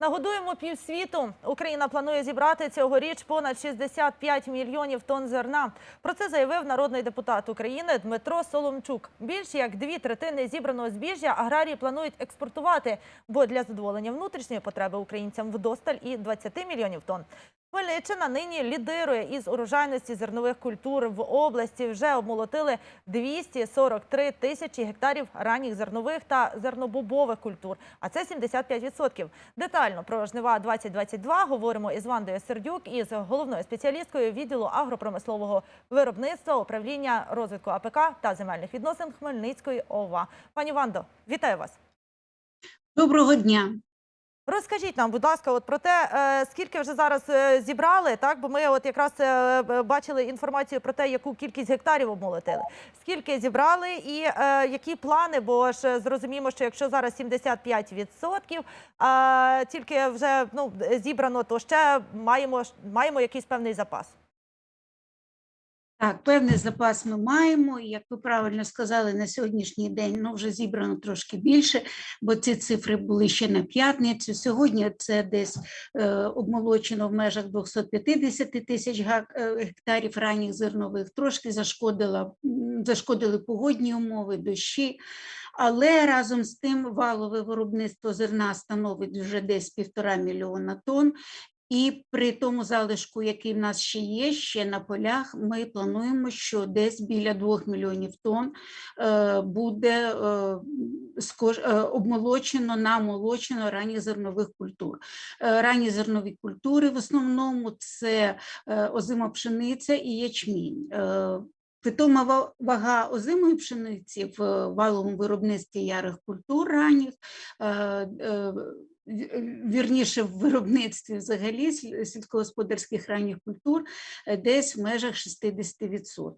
Нагодуємо півсвіту. Україна планує зібрати цьогоріч понад 65 мільйонів тонн зерна. Про це заявив народний депутат України Дмитро Соломчук. Більш як дві третини зібраного збіжжя аграрії планують експортувати, бо для задоволення внутрішньої потреби українцям вдосталь і 20 мільйонів тонн. Хмельниччина нині лідирує із урожайності зернових культур в області. Вже обмолотили 243 тисячі гектарів ранніх зернових та зернобобових культур. А це 75%. Детально про жнива 2022 говоримо із Вандою Сердюк із головною спеціалісткою відділу агропромислового виробництва, управління розвитку АПК та земельних відносин Хмельницької ОВА. Пані Вандо, вітаю вас. Доброго дня. Розкажіть нам, будь ласка, от про те, е, скільки вже зараз е, зібрали, так? Бо ми от якраз е, бачили інформацію про те, яку кількість гектарів обмолотили. Скільки зібрали і які плани? Бо ж зрозуміємо, що якщо зараз 75%, а тільки вже ну, зібрано, то ще маємо, маємо якийсь певний запас. Так, певний запас ми маємо. Як ви правильно сказали, на сьогоднішній день ну, вже зібрано трошки більше, бо ці цифри були ще на п'ятницю. Сьогодні це десь е, обмолочено в межах 250 тисяч е, гектарів ранніх зернових. Трошки зашкодила, зашкодили погодні умови, дощі. Але разом з тим валове виробництво зерна становить вже десь півтора мільйона тонн. І при тому залишку, який в нас ще є, ще на полях, ми плануємо, що десь біля 2 мільйонів тонн е, буде е, е, обмолочено, намолочено ранніх зернових культур. Ранні зернові культури в основному це озима пшениця і ячмінь. Питома вага озимої пшениці в валовому виробництві ярих культур ранніх вірніше в виробництві взагалі сіль- сільськогосподарських ранніх культур е, десь в межах 60%.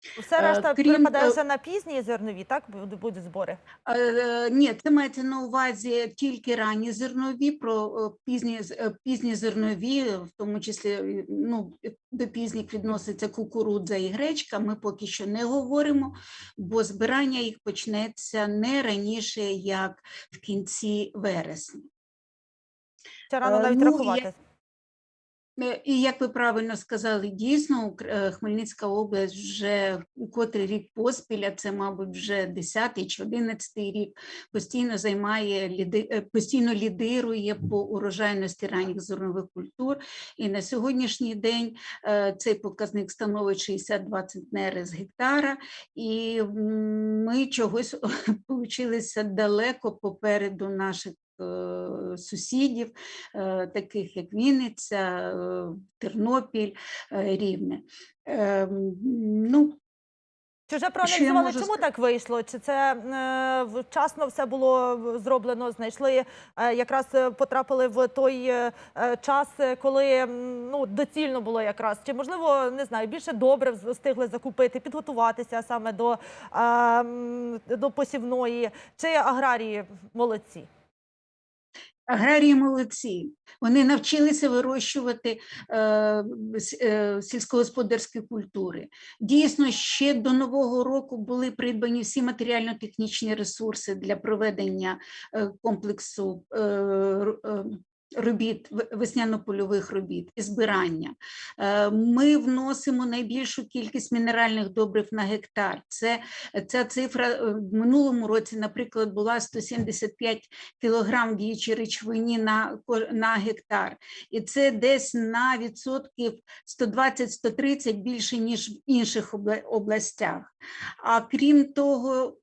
Все Е, решта крім, припадає е, на пізні зернові, так будуть- будуть збори. Е, Ні, це мається на увазі тільки ранні зернові, про е, пізні, з- е, пізні зернові, в тому числі е, ну, до пізніх відноситься кукурудза і гречка. Ми поки що не говоримо, бо збирання їх почнеться не раніше, як в кінці вересня. Ще рано Е, навіть ну, я- І як ви правильно сказали, дійсно е, Хмельницька область вже у котрий рік поспіль, а це, мабуть, вже 10 чи 11 рік, постійно займає е, постійно лідирує по урожайності ранніх зернових культур. І на сьогоднішній день е, цей показник становить 62 центнери з гектара, і ми чогось получилися далеко попереду наших. Е, Сусідів, е, таких як Вінниця, е, Тернопіль, Рівне. Ем, Ну, Чи вже проаналізували, можу чому так вийшло? Чи це е, вчасно все було зроблено? Знайшли е, якраз потрапили в той е, час, коли ну доцільно було якраз? Чи можливо не знаю, більше добре встигли закупити, підготуватися саме до, е, до посівної? Чи аграрії молодці? Аграрії молодці. Вони навчилися вирощувати е, е, сільськогосподарські культури. Дійсно, ще до Нового року були придбані всі матеріально-технічні ресурси для проведення е, комплексу е, е, робіт, весняно-польових робіт і збирання. Е, Ми вносимо найбільшу кількість мінеральних добрив на гектар. Це ця цифра е, в минулому році, наприклад, була 175 кілограм діючої речовині на, на гектар. І це десь на відсотків 120-130 більше, ніж в інших областях. А крім того,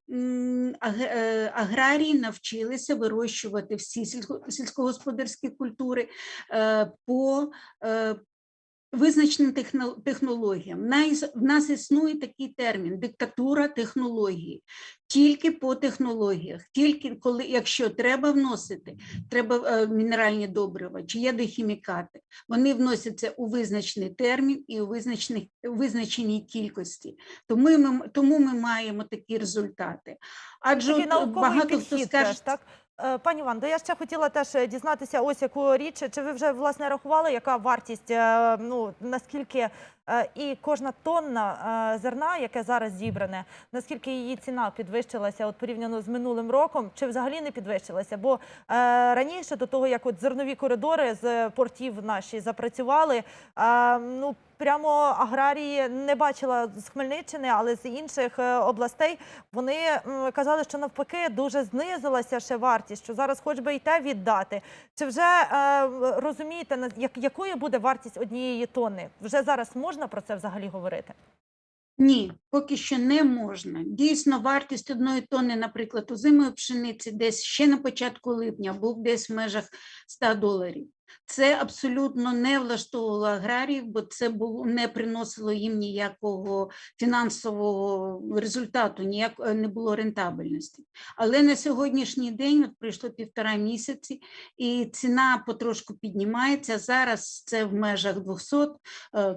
аграрії навчилися вирощувати всі сільсько- сільськогосподарські культури е, по е, визначеним техно- технологіям. В нас існує такий термін диктатура технології. Тільки по технологіях, тільки коли, якщо треба вносити, треба е, мінеральні добрива чи єдохімікати, вони вносяться у визначений термін і у визначених, визначеній кількості. Тому ми, тому ми маємо такі результати. Адже Такий от, багато хто підхід скаже, теж, так? Е, Пані Вандо, я ще хотіла теж е, дізнатися ось яку річ. Чи ви вже власне рахували, яка вартість, е, ну наскільки І кожна тонна зерна, яке зараз зібране, наскільки її ціна підвищилася от порівняно з минулим роком, чи взагалі не підвищилася? Бо раніше до того, як от зернові коридори з портів наші запрацювали, ну прямо аграрії не бачила з Хмельниччини, але з інших е, областей вони казали, що навпаки дуже знизилася ще вартість, що зараз хоч би й те віддати. Чи вже е, розумієте, якою буде вартість однієї тонни? Вже зараз можна про це взагалі говорити? Ні, поки що не можна. Дійсно, вартість одної тонни, наприклад, озимої пшениці десь ще на початку липня був десь в межах 100 доларів. Це абсолютно не влаштовувало аграріїв, бо це було не приносило їм ніякого фінансового результату, ніяк е, не було рентабельності. Але на сьогоднішній день от пройшло півтора місяці, і ціна потрошку піднімається. Зараз це в межах 200, е,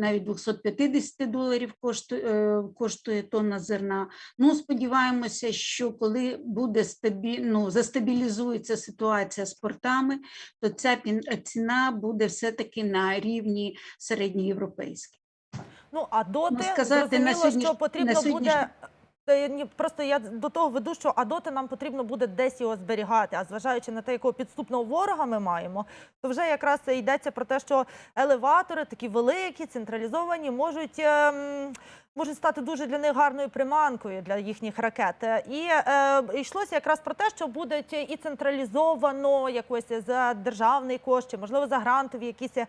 навіть 250 доларів коштує, е, коштує тонна зерна. Ну, сподіваємося, що коли буде стабі... ну, застабілізується ситуація з портами, то ця ціна буде все-таки на рівні середньоєвропейській. Ну а доти сказати, зрозуміло, сьогодні- що потрібно буде. Просто я до того веду, що а доти нам потрібно буде десь його зберігати. А зважаючи на те, якого підступного ворога ми маємо, то вже якраз йдеться про те, що елеватори такі великі, централізовані, можуть. ем, Можуть стати дуже для них гарною приманкою для їхніх ракет. І е, йшлося якраз про те, що будуть і централізовано якось за державний кошт, чи можливо за грантові якісь е,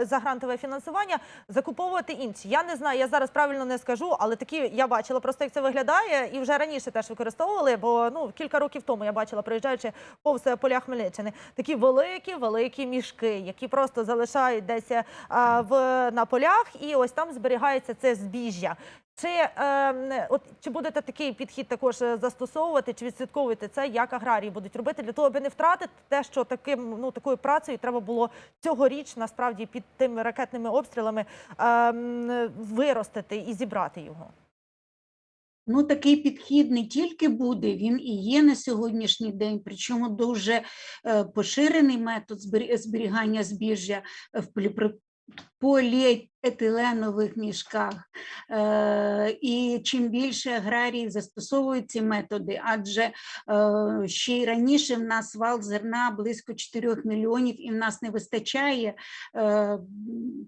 за грантове фінансування закуповувати інші. Я не знаю, я зараз правильно не скажу, але такі я бачила просто як це виглядає, і вже раніше теж використовували. Бо ну кілька років тому я бачила, проїжджаючи повз поля Хмельниччини, такі великі, великі мішки, які просто залишають десь е, в на полях, і ось там зберігається це збіжжя. Чи, е, от, чи будете такий підхід також е, застосовувати, чи відслідковуєте це, як аграрії будуть робити для того, аби не втратити те, що таким ну такою працею треба було цьогоріч насправді під тими ракетними обстрілами е, виростити і зібрати його? Ну, такий підхід не тільки буде, він і є на сьогоднішній день, причому дуже е, поширений метод збері- зберігання збіжжя е, в поліетиленових мішках. Е, І чим більше аграрії застосовують ці методи, адже е, ще й раніше в нас вал зерна близько 4 мільйонів, і в нас не вистачає е,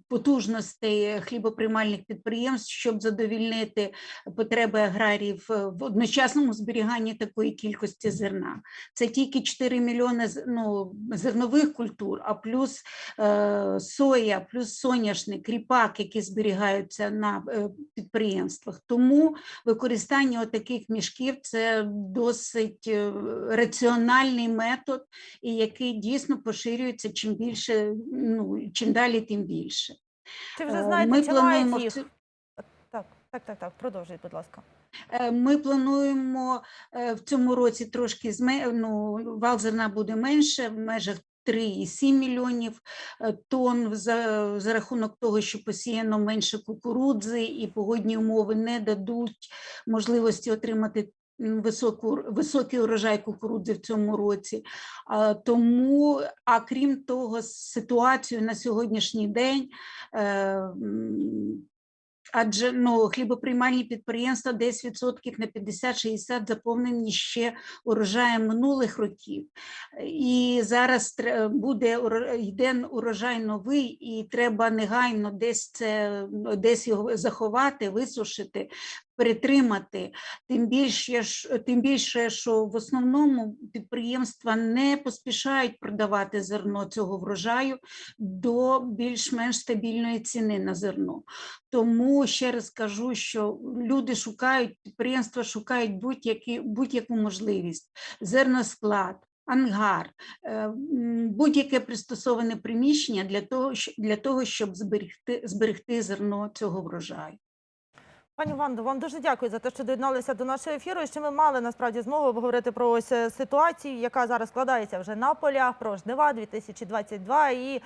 потужностей хлібоприймальних підприємств, щоб задовільнити потреби аграріїв в одночасному зберіганні такої кількості зерна. Це тільки 4 мільйони ну, зернових культур, а плюс соя, плюс соняшник, кріпак, які зберігаються на е, підприємствах. Тому використання таких мішків це досить е, раціональний метод, і який дійсно поширюється чим більше, ну чим далі, тим більше. Чи вже Е, знаєте, Ми плануємо їх? Так, так, так, так. Продовжуйте, будь ласка. Ми плануємо в цьому році трошки зме... ну, вал зерна буде менше, в межах 3,7 мільйонів е, тонн за, за рахунок того, що посіяно менше кукурудзи і погодні умови не дадуть можливості отримати високу, високий урожай кукурудзи в цьому році. А, Тому, а крім того, ситуацію на сьогоднішній день е, Адже ну, хлібоприймальні підприємства десь відсотків на 50-60 заповнені ще урожаєм минулих років. І зараз буде йде урожай новий, і треба негайно десь це десь його заховати, висушити, перетримати. Тим більше, тим більше, що в основному підприємства не поспішають продавати зерно цього врожаю до більш-менш стабільної ціни на зерно. Тому ще раз кажу, що люди шукають, підприємства шукають будь-які, будь-яку можливість, зерносклад, ангар, е, будь-яке пристосоване приміщення для того, для того щоб зберегти, зберегти зерно цього врожаю. Пані Вандо, вам дуже дякую за те, що доєдналися до нашого ефіру. Що ми мали насправді змогу обговорити про ось е, ситуацію, яка зараз складається вже на полях, про жнива 2022. І е,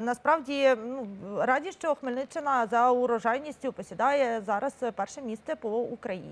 насправді ну, раді, що Хмельниччина за урожайністю посідає зараз перше місце по Україні.